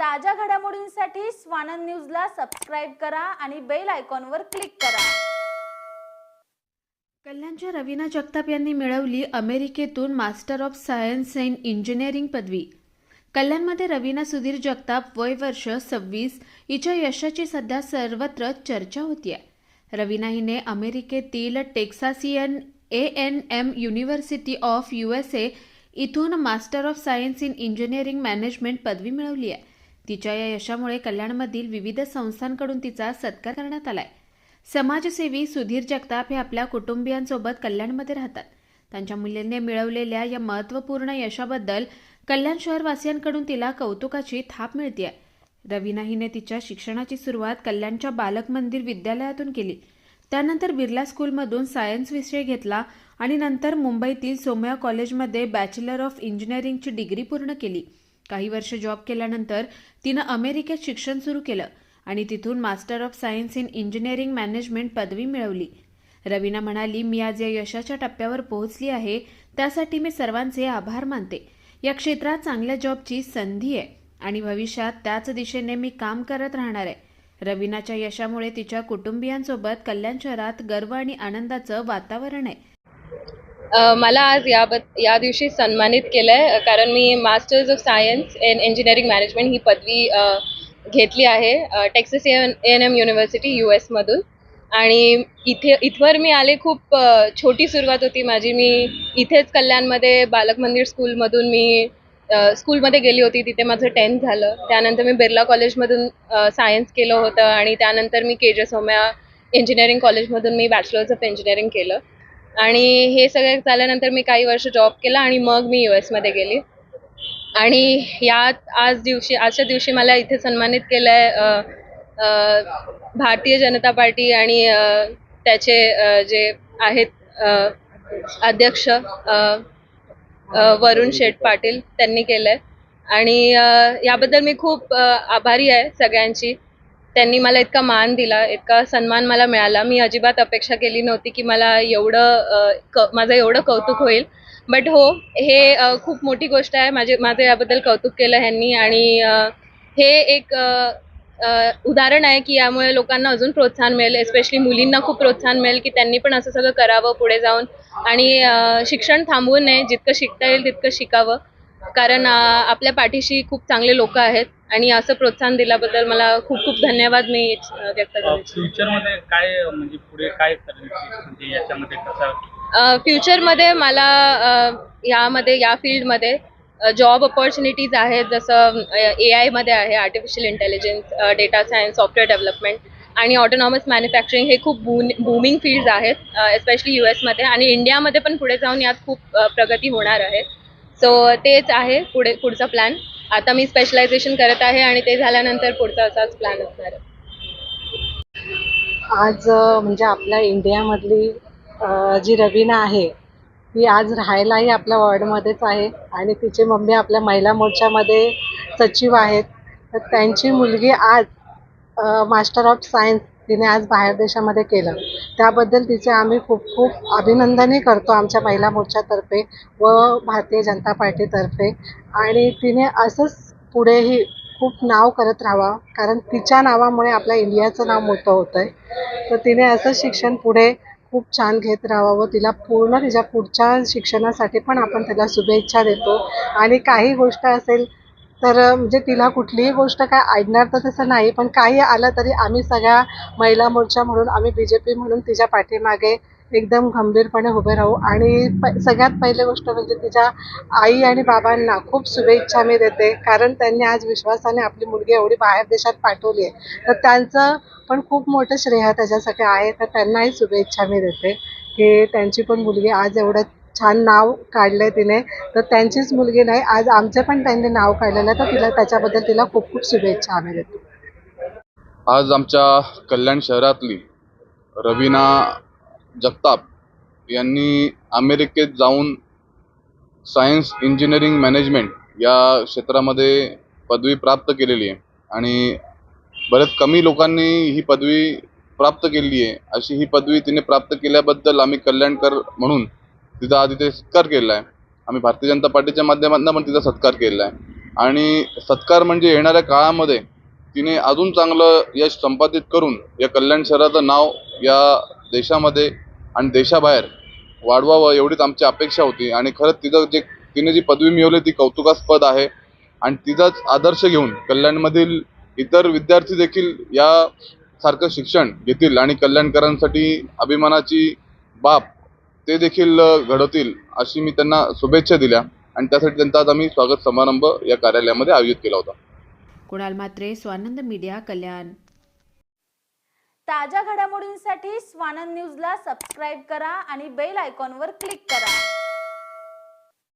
ताज्या घडामोडींसाठी स्वानंद न्यूजला सबस्क्राईब करा आणि बेल आयकॉनवर क्लिक करा. कल्याणच्या रवीना जगताप यांनी मिळवली अमेरिकेतून master of science in engineering पदवी. कल्याणमध्ये रवीना सुधीर जगताप वय वर्ष सव्वीस हिच्या यशाची सध्या सर्वत्र चर्चा होतीये. रवीना हिने अमेरिकेतील टेक्सासियन A N M university of U S A इथून master of science in engineering management पदवी मिळवली आहे तिच्या या यशामुळे कल्याणमधील विविध संस्थांकडून तिचा सत्कार करण्यात आलाय. समाजसेवी सुधीर जगताप हे आपल्या कुटुंबियांसोबत कल्याणमध्ये राहतात. त्यांच्या मुलीने मिळवलेल्या या महत्त्वपूर्ण यशाबद्दल कल्याण शहरवासियांकडून तिला कौतुकाची थाप मिळते रवीना हिने तिच्या शिक्षणाची सुरुवात कल्याणच्या बालक मंदिर विद्यालयातून केली. त्यानंतर बिर्ला स्कूलमधून सायन्स विषय घेतला आणि नंतर मुंबईतील सोमया कॉलेजमध्ये बॅचलर ऑफ इंजिनिअरिंगची डिग्री पूर्ण केली. काही वर्ष जॉब केल्यानंतर तिनं अमेरिकेत शिक्षण सुरू केलं आणि तिथून master of science in engineering management पदवी मिळवली. रवीना म्हणाली मी आज या यशाच्या टप्प्यावर पोहोचली आहे त्यासाठी मी सर्वांचे आभार मानते. या क्षेत्रात चांगल्या जॉबची संधी आहे आणि भविष्यात त्याच दिशेने मी काम करत राहणार आहे. रवीनाच्या यशामुळे तिच्या कुटुंबियांसोबत कल्याण शहरात गर्व आणि आनंदाचं वातावरण आहे. मला आज या या दिवशी सन्मानित केलं आहे कारण मी masters of science in engineering management ही पदवी घेतली आहे Texas N N M university U एसमधून आणि इथे इथवर मी आले खूप छोटी सुरुवात होती माझी. मी इथेच कल्याणमध्ये बालक मंदिर स्कूलमधून मी स्कूलमध्ये गेली होती. तिथे माझं टेन्थ झालं. त्यानंतर मी बिर्ला कॉलेजमधून सायन्स केलं होतं. आणि त्यानंतर मी के जे सोम्या इंजिनिअरिंग कॉलेजमधून मी बॅचलर्स ऑफ इंजिनिअरिंग केलं. आणि हे सगळं झाल्यानंतर मी काही वर्ष जॉब केला आणि मग मी यू एसमध्ये गेली. आणि यात आज दिवशी आजच्या दिवशी मला इथे सन्मानित केलं आहे भारतीय जनता पार्टी आणि त्याचे जे आहेत अध्यक्ष वरुण शेठ पाटील त्यांनी केलं आहे आणि याबद्दल मी खूप आभारी आहे सगळ्यांची. त्यांनी मला इतका मान दिला इतका सन्मान मला मिळाला. मी अजिबात अपेक्षा केली नव्हती की मला एवढं क माझं एवढं कौतुक होईल. बट हो हे खूप मोठी गोष्ट आहे. माझे माझं याबद्दल कौतुक केलं ह्यांनी आणि हे एक उदाहरण आहे की यामुळे लोकांना अजून प्रोत्साहन मिळेल. एस्पेशली मुलींना खूप प्रोत्साहन मिळेल की त्यांनी पण असं सगळं करावं पुढे जाऊन आणि शिक्षण थांबवू नये. जितकं शिकता येईल तितकं शिकावं. कारण आपल्या पाठीशी खूप चांगले लोक आहेत. आणि असं प्रोत्साहन दिल्याबद्दल मला खूप खूप धन्यवाद मी व्यक्त करते फ्युचरमध्ये काय म्हणजे पुढे काय म्हणजे याच्यामध्ये कसं? फ्युचरमध्ये मला यामध्ये या फील्डमध्ये जॉब ऑपॉर्च्युनिटीज आहेत जसं ए आयमध्ये आहे artificial intelligence data science software development आणि ऑटोनॉमस मॅन्युफॅक्चरिंग हे खूप बूमिंग फील्ड्स आहेत एस्पेशली यू एसमध्ये आणि इंडियामध्ये पण पुढे जाऊन यात खूप प्रगती होणार आहे. सो तेच आहे पुढे पुढचा प्लॅन आता मी स्पेशलायझेशन करत आहे आणि ते झाल्यानंतर पुढचा असाच प्लॅन असणार आहे. आज म्हणजे आपल्या इंडियामधली जी रवीना आहे ती आज राहायलाही आपल्या वॉर्डमध्येच आहे आणि तिची मम्मी आपल्या महिला मोर्चामध्ये सचिव आहेत. तर त्यांची मुलगी आज मास्टर ऑफ सायन्स तिने आज बाहेर देशामध्ये केलं. त्याबद्दल तिचे आम्ही खूप खूप अभिनंदनही करतो आमच्या महिला मोर्चातर्फे व भारतीय जनता पार्टीतर्फे. आणि तिने असंच पुढेही खूप नाव करत राहावं कारण तिच्या नावामुळे आपल्या इंडियाचं नाव मोठं होतं आहे तर तिने असं शिक्षण पुढे खूप छान घेत राहावं व तिला पूर्ण तिच्या पुढच्या शिक्षणासाठी पण आपण तिला शुभेच्छा देतो. आणि काही गोष्ट असेल तर म्हणजे तिला कुठलीही गोष्ट काय आडणार तर तसं नाही पण काही आलं तरी आम्ही सगळ्या महिला मोर्चा म्हणून आम्ही बी जे पी म्हणून तिच्या पाठीमागे एकदम गंभीरपणे उभे राहू. आणि प सगळ्यात पहिली गोष्ट म्हणजे तिच्या आई आणि बाबांना खूप शुभेच्छा मी देते कारण त्यांनी आज विश्वासाने आपली मुलगी एवढी बाहेर देशात पाठवली आहे. तर त्यांचं पण खूप मोठं श्रेय त्याच्यासाठी आहे तर त्यांनाही शुभेच्छा मी देते की त्यांची पण मुलगी आज एवढं छान नाव काढलं आहे तिने. तर त्यांचीच मुलगी नाही आज आमचं पण त्यांनी नाव काढलेलं आहे तर तिला त्याच्याबद्दल तिला खूप खूप शुभेच्छा आम्ही देतो. आज आमच्या कल्याण शहरातली रवीना जगताप यांनी अमेरिकेत जाऊन सायन्स इंजिनिअरिंग मॅनेजमेंट या क्षेत्रामध्ये पदवी प्राप्त केलेली आहे आणि बरेच कमी लोकांनी ही पदवी प्राप्त केलेली आहे. अशी ही पदवी तिने प्राप्त केल्याबद्दल आम्ही कल्याणकर म्हणून तिचा आधी ते सत्कार केलेला आहे आम्ही भारतीय जनता पार्टीच्या माध्यमातून पण तिचा सत्कार केलेला आहे आणि सत्कार म्हणजे येणाऱ्या काळामध्ये तिने अजून चांगलं यश संपादित करून या कल्याण शहराचं नाव या देशामध्ये आणि देशाबाहेर वाढवावं एवढीच आमची अपेक्षा होती. आणि खरंच तिचं जे तिने जी पदवी मिळवली ती कौतुकास्पद आहे. आणि तिचाच आदर्श घेऊन कल्याणमधील इतर विद्यार्थी देखील या सारखं शिक्षण घेतील आणि कल्याणकरांसाठी अभिमानाची बाब ते देखील घडवतील अशी मी त्यांना शुभेच्छा दिल्या आणि त्यासाठी त्यांचा आज आम्ही स्वागत समारंभ या कार्यालयामध्ये आयोजित केला होता. कुणाल मात्रे स्वानंद मीडिया कल्याण. ताज्या घडामोडींसाठी स्वानंद न्यूजला सबस्क्राईब करा आणि बेल आयकॉनवर क्लिक करा.